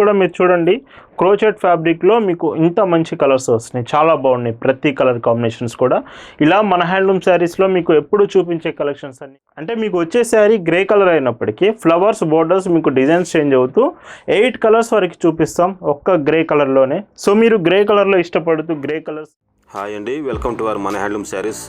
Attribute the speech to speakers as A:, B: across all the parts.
A: కూడా మీరు చూడండి. క్రోచెట్ ఫ్యాబ్రిక్లో మీకు ఇంత మంచి కలర్స్ వస్తున్నాయి. చాలా బాగున్నాయి ప్రతి కలర్ కాంబినేషన్స్ కూడా. ఇలా మన హ్యాండ్లూమ్ శారీస్లో మీకు ఎప్పుడు చూపించే కలెక్షన్స్ అన్ని? అంటే మీకు వచ్చే శారీ గ్రే కలర్ అయినప్పటికీ ఫ్లవర్స్ బోర్డర్స్ మీకు డిజైన్స్ చేంజ్ అవుతూ ఎయిట్ కలర్స్ వరకు చూపిస్తాం ఒక్క గ్రే కలర్లోనే సో మీరు గ్రే కలర్లో ఇష్టపడుతూ గ్రే కలర్స్
B: హాయ్ అండి వెల్కమ్ టు అవర్ మన హ్యాండ్లూమ్ శారీస్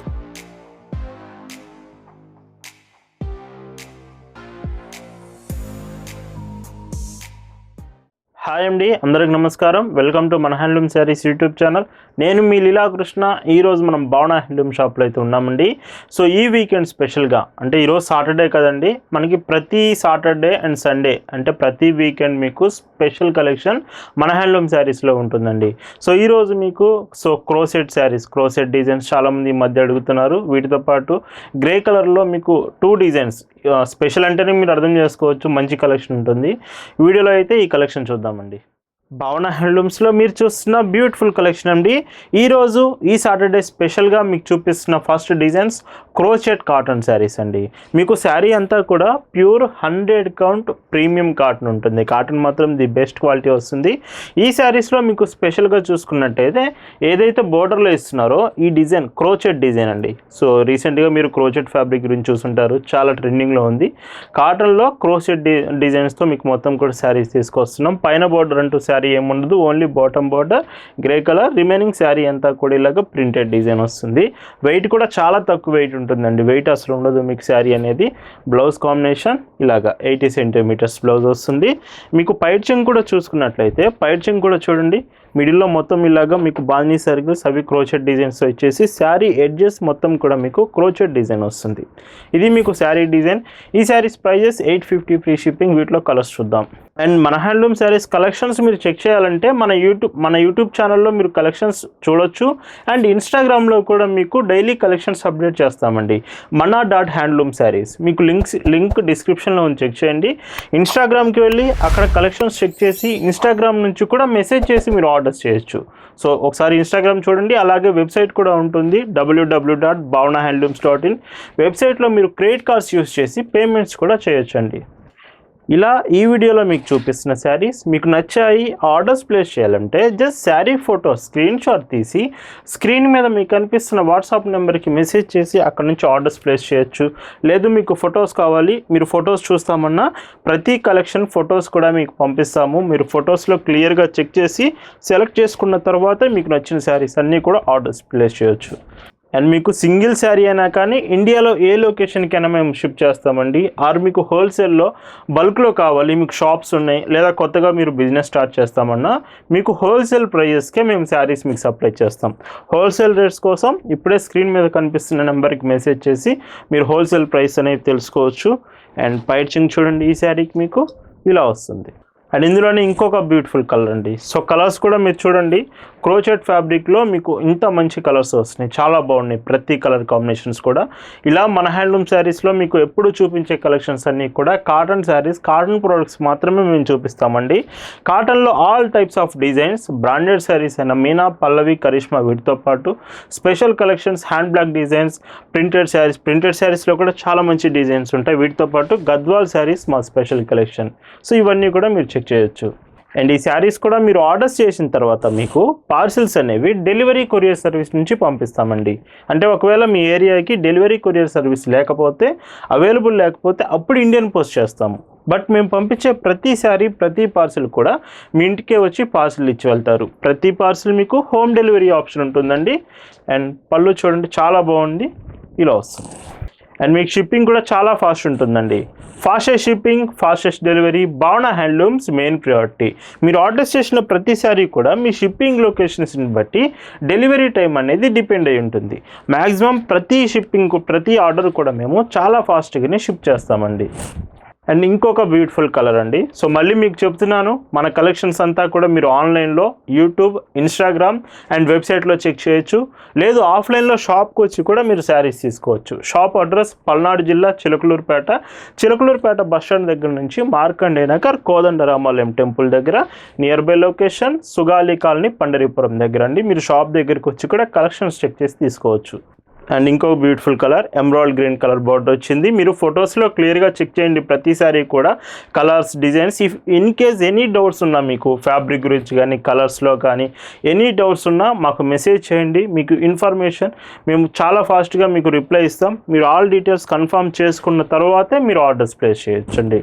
A: హాయ్ అండి అందరికి నమస్కారం. వెల్కమ్ టు మన హ్యాండ్లూమ్ శారీస్ యూట్యూబ్ ఛానల్ నేను మీ లీలాకృష్ణ. ఈరోజు మనం భావన హ్యాండ్లూమ్ షాప్లో అయితే ఉన్నామండి. సో ఈ వీకెండ్ స్పెషల్గా అంటే ఈరోజు సాటర్డే కదండి మనకి ప్రతి సాటర్డే అండ్ సండే అంటే ప్రతి వీకెండ్ మీకు స్పెషల్ కలెక్షన్ మన హ్యాండ్లూమ్ శారీస్లో ఉంటుందండి. సో ఈరోజు మీకు so crochet saris crochet designs చాలామంది ఈ మధ్య అడుగుతున్నారు. వీటితో పాటు గ్రే కలర్లో మీకు టూ డిజైన్స్ స్పెషల్ అంటేనే మీరు అర్థం చేసుకోవచ్చు మంచి కలెక్షన్ ఉంటుంది. వీడియోలో అయితే ఈ కలెక్షన్ చూద్దాం. చూద్దామండి. భవన హ్యాండ్లూమ్స్లో మీరు చూస్తున్న బ్యూటిఫుల్ కలెక్షన్ అండి. ఈరోజు ఈ సాటర్డే స్పెషల్గా మీకు చూపిస్తున్న first designs crochet cotton saris అండి. మీకు శారీ అంతా కూడా pure hundred count premium cotton ఉంటుంది. కాటన్ మాత్రం ది బెస్ట్ క్వాలిటీ వస్తుంది. ఈ శారీస్లో మీకు స్పెషల్గా చూసుకున్నట్టయితే ఏదైతే బోర్డర్లో ఇస్తున్నారో ఈ డిజైన్ క్రోచెట్ డిజైన్ అండి. సో రీసెంట్గా మీరు క్రోచెట్ ఫ్యాబ్రిక్ గురించి చూసుంటారు. చాలా ట్రెండింగ్లో ఉంది. కాటన్లో క్రోచెట్ డి డిజైన్స్తో మీకు మొత్తం కూడా శారీస్ తీసుకొస్తున్నాం. పైన బోర్డర్ అంటూ శారీ ఏముండదు only bottom border grey colour remaining sari అంతా కూడా ఇలాగ ప్రింటెడ్ డిజైన్ వస్తుంది. వెయిట్ కూడా చాలా తక్కువ వెయిట్ ఉంటుందండి. వెయిట్ అసలు ఉండదు మీకు శారీ అనేది. బ్లౌజ్ కాంబినేషన్ ఇలాగా ఎయిటీ సెంటీమీటర్స్ బ్లౌజ్ వస్తుంది. మీకు పైర్చింగ్ కూడా చూసుకున్నట్లయితే పైర్చింగ్ కూడా చూడండి. మిడిల్లో మొత్తం ఇలాగా మీకు బాందీ సర్కిల్స్ అవి క్రోచెట్ డిజైన్స్ వచ్చేసి శారీ ఎడ్జెస్ మొత్తం కూడా మీకు క్రోచెట్ డిజైన్ వస్తుంది. ఇది మీకు శారీ డిజైన్. ఈ saris prices eight fifty free shipping. వీటిలో కలర్స్ చూద్దాం. అండ్ మన హ్యాండ్లూమ్ శారీస్ కలెక్షన్స్ మీరు చెక్ చేయాలంటే మన యూట్యూబ్ మన యూట్యూబ్ ఛానల్లో మీరు కలెక్షన్స్ చూడొచ్చు. అండ్ ఇన్స్టాగ్రామ్లో కూడా మీకు డైలీ కలెక్షన్స్ అప్డేట్ చేస్తామండి. మన డాట్ హ్యాండ్లూమ్ శారీస్. మీకు లింక్స్ లింక్ డిస్క్రిప్షన్లో ఉంది. చెక్ చేయండి. ఇన్స్టాగ్రామ్కి వెళ్ళి అక్కడ కలెక్షన్స్ చెక్ చేసి ఇన్స్టాగ్రామ్ నుంచి కూడా మెసేజ్ చేసి మీరు ఆర్డర్స్ చేయొచ్చు. సో ఒకసారి ఇన్స్టాగ్రామ్ చూడండి అలాగే వెబ్సైట్ కూడా ఉంటుంది W W dot Bhavana handlooms dot in వెబ్సైట్లో మీరు క్రెడిట్ కార్డ్స్ యూస్ చేసి పేమెంట్స్ కూడా చేయొచ్చండి. ఇలా ఈ వీడియోలో మీకు చూపిస్తున్న శారీస్ మీకు నచ్చాయి ఆర్డర్స్ ప్లేస్ చేయాలంటే just sari photo screenshot తీసి స్క్రీన్ మీద మీకు కనిపిస్తున్న వాట్సాప్ నెంబర్కి మెసేజ్ చేసి అక్కడ నుంచి ఆర్డర్స్ ప్లేస్ చేయొచ్చు. లేదు మీకు ఫొటోస్ కావాలి మీరు ఫొటోస్ చూస్తామన్నా ప్రతి కలెక్షన్ ఫొటోస్ కూడా మీకు పంపిస్తాము. మీరు ఫొటోస్లో క్లియర్గా చెక్ చేసి సెలెక్ట్ చేసుకున్న తర్వాత మీకు నచ్చిన శారీస్ అన్నీ కూడా ఆర్డర్స్ ప్లేస్ చేయొచ్చు. అండ్ మీకు సింగిల్ శారీ అయినా కానీ ఇండియాలో ఏ లొకేషన్కైనా మేము షిప్ చేస్తామండి. ఆర్ మీకు హోల్సేల్లో బల్క్లో కావాలి మీకు షాప్స్ ఉన్నాయి లేదా కొత్తగా మీరు బిజినెస్ స్టార్ట్ చేస్తామన్నా మీకు హోల్సేల్ ప్రైజెస్కే మేము శారీస్ మీకు సప్లై చేస్తాం. హోల్సేల్ రేట్స్ కోసం ఇప్పుడే స్క్రీన్ మీద కనిపిస్తున్న నెంబర్కి మెసేజ్ చేసి మీరు హోల్సేల్ ప్రైస్ అనేది తెలుసుకోవచ్చు. అండ్ పైచింగ్ చూడండి ఈ శారీకి మీకు ఇలా వస్తుంది. అండ్ ఇందులోనే ఇంకొక బ్యూటిఫుల్ కలర్ అండి. సో కలర్స్ కూడా మీరు చూడండి. క్రోచెట్ ఫ్యాబ్రిక్లో మీకు ఇంత మంచి కలర్స్ వస్తున్నాయి. చాలా బాగున్నాయి ప్రతి కలర్ కాంబినేషన్స్ కూడా. ఇలా మన హ్యాండ్లూమ్ శారీస్లో మీకు ఎప్పుడు చూపించే కలెక్షన్స్ అన్నీ కూడా కాటన్ శారీస్ కాటన్ ప్రోడక్ట్స్ మాత్రమే మేము చూపిస్తామండి. కాటన్లో all types of designs branded saris అయిన మీనా పల్లవి కరిష్మా వీటితో పాటు special collections hand block designs printed saris printed శారీస్లో కూడా చాలా మంచి డిజైన్స్ ఉంటాయి. వీటితో పాటు గద్వాల్ శారీస్ మా స్పెషల్ కలెక్షన్ సో ఇవన్నీ కూడా మీరు చెక్ చేయొచ్చు. అండ్ ఈ శారీస్ కూడా మీరు ఆర్డర్స్ చేసిన తర్వాత మీకు పార్సిల్స్ అనేవి డెలివరీ కొరియర్ సర్వీస్ నుంచి పంపిస్తామండి. అంటే ఒకవేళ మీ ఏరియాకి డెలివరీ కొరియర్ సర్వీస్ లేకపోతే అవైలబుల్ లేకపోతే అప్పుడు ఇండియన్ పోస్ట్ చేస్తాము. బట్ మేము పంపించే ప్రతి శారీ ప్రతి పార్సిల్ కూడా మీ ఇంటికే వచ్చి పార్సిల్ ఇచ్చి వెళ్తారు. ప్రతి పార్సిల్ మీకు హోమ్ డెలివరీ ఆప్షన్ ఉంటుందండి. అండ్ పళ్ళు చూడండి చాలా బాగుంది. ఇలా వస్తుంది. అండ్ మీకు షిప్పింగ్ కూడా చాలా ఫాస్ట్ ఉంటుందండి. Fastest shipping fastest delivery Bhavana handlooms main priority మీరు ఆర్డర్ చేసిన ప్రతిసారి కూడా మీ షిప్పింగ్ లొకేషన్స్ని బట్టి డెలివరీ టైం అనేది డిపెండ్ అయి ఉంటుంది. మ్యాక్సిమం ప్రతి షిప్పింగ్ ప్రతి ఆర్డర్ కూడా మేము చాలా ఫాస్ట్గానే షిప్ చేస్తామండి. అండ్ ఇంకొక బ్యూటిఫుల్ కలర్ అండి. సో మళ్ళీ మీకు చెప్తున్నాను మన కలెక్షన్స్ అంతా కూడా మీరు ఆన్లైన్లో యూట్యూబ్ ఇన్స్టాగ్రామ్ అండ్ వెబ్సైట్లో చెక్ చేయొచ్చు. లేదు ఆఫ్లైన్లో షాప్కి వచ్చి కూడా మీరు శారీస్ తీసుకోవచ్చు. షాప్ అడ్రస్ పల్నాడు జిల్లా చిలకలూరుపేట. చిలకలూరుపేట బస్ స్టాండ్ దగ్గర నుంచి మార్కండే నగర్ కోదండరామాలయం టెంపుల్ దగ్గర near by location Sugali colony Pandaripuram దగ్గర అండి. మీరు షాప్ దగ్గరికి వచ్చి కూడా కలెక్షన్స్ చెక్ చేసి తీసుకోవచ్చు. అండ్ ఇంకో beautiful colour emerald green colour border వచ్చింది. మీరు ఫొటోస్లో క్లియర్గా చెక్ చేయండి ప్రతిసారి కూడా colours designs if in case any doubts ఉన్నా మీకు ఫ్యాబ్రిక్ గురించి కానీ కలర్స్లో కానీ ఎనీ డౌట్స్ ఉన్నా మాకు మెసేజ్ చేయండి. మీకు ఇన్ఫర్మేషన్ మేము చాలా ఫాస్ట్గా మీకు రిప్లై ఇస్తాం. మీరు ఆల్ డీటెయిల్స్ కన్ఫర్మ్ చేసుకున్న తర్వాతే మీరు ఆర్డర్స్ ప్లేస్ చేయొచ్చండి.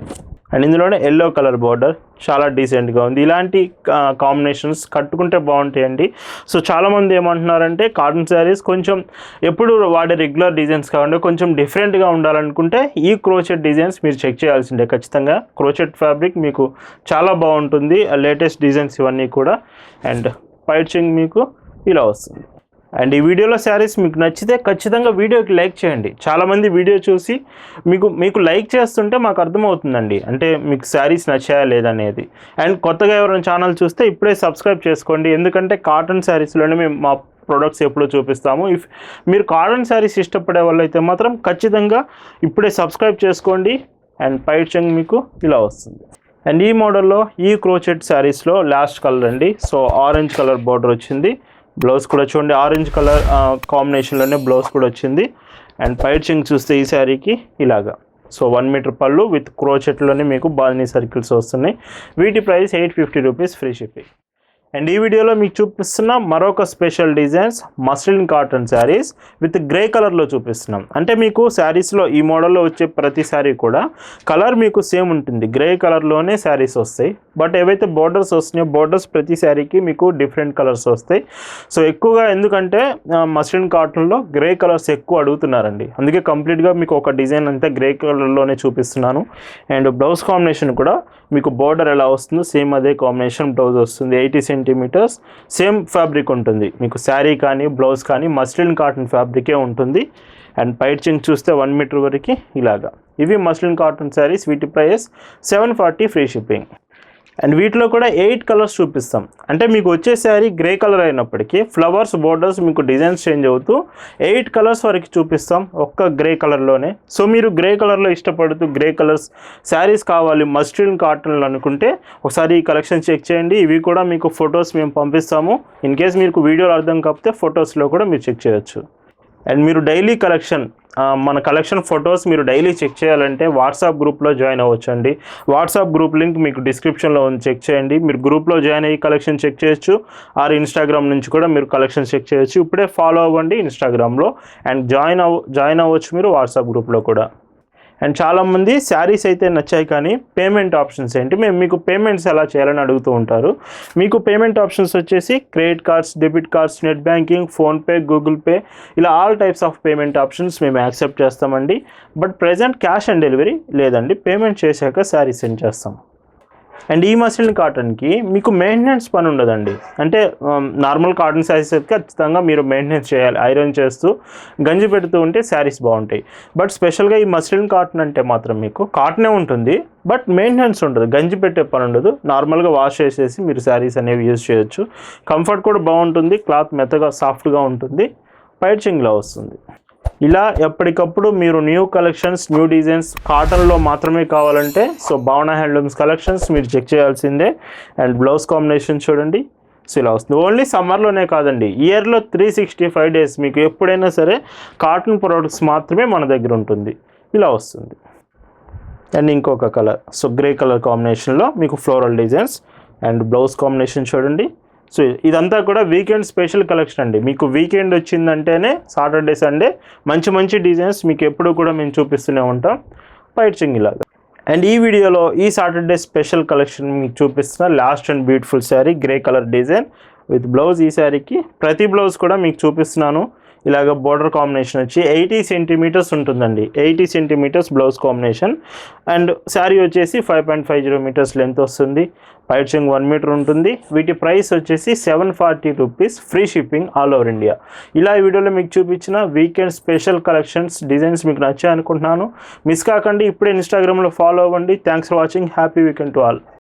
A: అండ్ ఇందులోనే ఎల్లో కలర్ బార్డర్ చాలా డీసెంట్గా ఉంది. ఇలాంటి కాంబినేషన్స్ కట్టుకుంటే బాగుంటాయండి. సో చాలామంది ఏమంటున్నారంటే కాటన్ శారీస్ కొంచెం ఎప్పుడు వాడే రెగ్యులర్ డిజైన్స్ కాకుండా కొంచెం డిఫరెంట్గా ఉండాలనుకుంటే ఈ క్రోచెట్ డిజైన్స్ మీరు చెక్ చేయాల్సిందే ఖచ్చితంగా. క్రోచెట్ ఫ్యాబ్రిక్ మీకు చాలా బాగుంటుంది లేటెస్ట్ డిజైన్స్ ఇవన్నీ కూడా. అండ్ పైచింగ్ మీకు ఇలా వస్తుంది. అండ్ ఈ వీడియోలో శారీస్ మీకు నచ్చితే ఖచ్చితంగా వీడియోకి లైక్ చేయండి. చాలామంది వీడియో చూసి మీకు మీకు లైక్ చేస్తుంటే మాకు అర్థమవుతుందండి. అంటే మీకు శారీస్ నచ్చాయా లేదనేది అండ్ కొత్తగా ఎవరైనా ఛానల్ చూస్తే ఇప్పుడే సబ్స్క్రైబ్ చేసుకోండి. ఎందుకంటే కాటన్ శారీస్లోనే మేము మా ప్రొడక్ట్స్ ఎప్పుడో చూపిస్తాము. ఇఫ్ మీరు కాటన్ శారీస్ ఇష్టపడే వాళ్ళు అయితే మాత్రం ఖచ్చితంగా ఇప్పుడే సబ్స్క్రైబ్ చేసుకోండి. అండ్ పైచంగ్ మీకు ఇలా వస్తుంది. అండ్ ఈ మోడల్లో ఈ క్రోచెట్ శారీస్లో లాస్ట్ కలర్ అండి. సో ఆరెంజ్ కలర్ బార్డర్ వచ్చింది. బ్లౌజ్ కూడా చూడండి ఆరెంజ్ కలర్ కాంబినేషన్లోనే బ్లౌజ్ కూడా వచ్చింది. అండ్ పైచింగ్ చూస్తే ఈ శారీకి ఇలాగా. సో వన్ మీటర్ పళ్ళు విత్ క్రోచెట్లోనే మీకు బాల్నీ సర్కిల్స్ వస్తున్నాయి. వీటి price eight fifty rupees free shipping and ఈ వీడియోలో మీకు చూపిస్తున్న మరొక special designs muslin cotton saris with grey కలర్లో చూపిస్తున్నాం. అంటే మీకు శారీస్లో ఈ మోడల్లో వచ్చే ప్రతి శారీ కూడా కలర్ మీకు సేమ్ ఉంటుంది. గ్రే కలర్లోనే శారీస్ వస్తాయి. బట్ ఏవైతే బోర్డర్స్ వస్తున్నాయో బోర్డర్స్ ప్రతి శారీకి మీకు డిఫరెంట్ కలర్స్ వస్తాయి. సో ఎక్కువగా ఎందుకంటే మస్లిన్ కాటన్లో గ్రే కలర్స్ ఎక్కువ అడుగుతున్నారండి. అందుకే కంప్లీట్గా మీకు ఒక డిజైన్ అంతా గ్రే కలర్లోనే చూపిస్తున్నాను. అండ్ బ్లౌజ్ కాంబినేషన్ కూడా మీకు బోర్డర్ ఎలా వస్తుందో సేమ్ అదే కాంబినేషన్ బ్లౌజ్ వస్తుంది. ఎయిటీ సెంటీమీటర్స్ సేమ్ ఫ్యాబ్రిక్ ఉంటుంది. మీకు శారీ కానీ బ్లౌజ్ కానీ మస్లిన్ కాటన్ ఫ్యాబ్రికే ఉంటుంది. అండ్ పైచింగ్ చూస్తే వన్ మీటర్ వరకు ఇలాగా. ఇవి మస్లిన్ కాటన్ శారీస్ వీటి price seven forty free shipping and వీటిలో కూడా ఎయిట్ కలర్స్ చూపిస్తాం. అంటే మీకు వచ్చే శారీ గ్రే కలర్ అయినప్పటికీ ఫ్లవర్స్ బోర్డర్స్ మీకు డిజైన్స్ చేంజ్ అవుతూ ఎయిట్ కలర్స్ వరకు చూపిస్తాం ఒక్క గ్రే కలర్లోనే. సో మీరు గ్రే కలర్లో ఇష్టపడుతూ గ్రే కలర్స్ శారీస్ కావాలి మస్ట్రిన్ కాటన్లు అనుకుంటే ఒకసారి ఈ కలెక్షన్ చెక్ చేయండి. ఇవి కూడా మీకు ఫొటోస్ మేము పంపిస్తాము. ఇన్ కేస్ మీకు వీడియోలు అర్థం కాకపోతే ఫొటోస్లో కూడా మీరు చెక్ చేయొచ్చు. అండ్ మీరు డైలీ కలెక్షన్ మన కలెక్షన్ ఫొటోస్ మీరు డైలీ చెక్ చేయాలంటే వాట్సాప్ గ్రూప్లో జాయిన్ అవ్వచ్చు అండి వాట్సాప్ గ్రూప్ లింక్ మీకు డిస్క్రిప్షన్లో ఉంది చెక్ చేయండి. మీరు గ్రూప్లో జాయిన్ అయ్యి కలెక్షన్ చెక్ చేయొచ్చు. ఆర్ ఇన్స్టాగ్రామ్ నుంచి కూడా మీరు కలెక్షన్ చెక్ చేయొచ్చు. ఇప్పుడే ఫాలో అవ్వండి ఇన్స్టాగ్రామ్లో అండ్ జాయిన్ అవ్ జాయిన్ అవ్వచ్చు మీరు వాట్సాప్ గ్రూప్లో కూడా. అండ్ చాలామంది శారీస్ అయితే నచ్చాయి కానీ పేమెంట్ ఆప్షన్స్ ఏంటి? మేము మీకు పేమెంట్స్ ఎలా చేయాలని అడుగుతూ ఉంటారు. మీకు పేమెంట్ ఆప్షన్స్ వచ్చేసి credit cards debit cards net banking PhonePe Google Pay ఇలా all types of payment options మేము యాక్సెప్ట్ చేస్తామండి. But present cash on delivery లేదండి. పేమెంట్ చేశాక శారీ సెండ్ చేస్తాం. అండ్ ఈ మసిలిన్ కాటన్కి మీకు మెయింటెనెన్స్ పని ఉండదండి. అంటే నార్మల్ కాటన్ శారీస్ అయితే ఖచ్చితంగా మీరు మెయింటెనెన్స్ చేయాలి ఐరన్ చేస్తూ గంజి పెడుతూ ఉంటే శారీస్ బాగుంటాయి. బట్ స్పెషల్గా ఈ మసిలిన్ కాటన్ అంటే మాత్రం మీకు కాటనే ఉంటుంది. బట్ మెయింటెనెన్స్ ఉండదు. గంజి పెట్టే పని ఉండదు. నార్మల్గా వాష్ చేసేసి మీరు శారీస్ అనేవి యూజ్ చేయొచ్చు. కంఫర్ట్ కూడా బాగుంటుంది. క్లాత్ మెత్తగా సాఫ్ట్గా ఉంటుంది. పైచింగ్లో వస్తుంది. ఇలా ఎప్పటికప్పుడు మీరు న్యూ కలెక్షన్స్ న్యూ డిజైన్స్ కాటన్లో మాత్రమే కావాలంటే సో భావన హ్యాండ్లూమ్స్ కలెక్షన్స్ మీరు చెక్ చేయాల్సిందే. అండ్ బ్లౌజ్ కాంబినేషన్ చూడండి. సో ఇలా వస్తుంది. ఓన్లీ సమ్మర్లోనే కాదండి. ఇయర్లో త్రీ సిక్స్టీ ఫైవ్ డేస్ మీకు ఎప్పుడైనా సరే కాటన్ ప్రొడక్ట్స్ మాత్రమే మన దగ్గర ఉంటుంది. ఇలా వస్తుంది. అండ్ ఇంకొక కలర్ సో గ్రే కలర్ కాంబినేషన్లో మీకు floral designs and blouse combination చూడండి. సో ఇదంతా కూడా వీకెండ్ స్పెషల్ కలెక్షన్ అండి. మీకు వీకెండ్ వచ్చిందంటేనే సాటర్డే సండే మంచి మంచి డిజైన్స్ మీకు ఎప్పుడు కూడా మేము చూపిస్తూనే ఉంటాం. పైచింగ్ ఇలాగా అండ్ ఈ వీడియోలో ఈ సాటర్డే స్పెషల్ కలెక్షన్ మీకు చూపిస్తున్న last and beautiful sari grey colour design with blouse ఈ శారీకి ప్రతి బ్లౌజ్ కూడా మీకు చూపిస్తున్నాను. ఇలాగ బోర్డర్ కాంబినేషన్ వచ్చి ఎయిటీ సెంటీమీటర్స్ ఉంటుందండి. Eighty centimetres blouse combination and sari వచ్చేసి five point five zero metres length వస్తుంది. పైచింగ్ వన్ మీటర్ ఉంటుంది. వీటి ప్రైస్ వచ్చేసి seven forty rupees free shipping all over India ఇలా ఈ వీడియోలో మీకు చూపించిన వీకెండ్ స్పెషల్ కలెక్షన్స్ డిజైన్స్ మీకు నచ్చాయి అనుకుంటున్నాను. మిస్ కాకండి ఇప్పుడే ఇన్స్టాగ్రామ్లో ఫాలో అవ్వండి. Thanks for watching happy weekend to all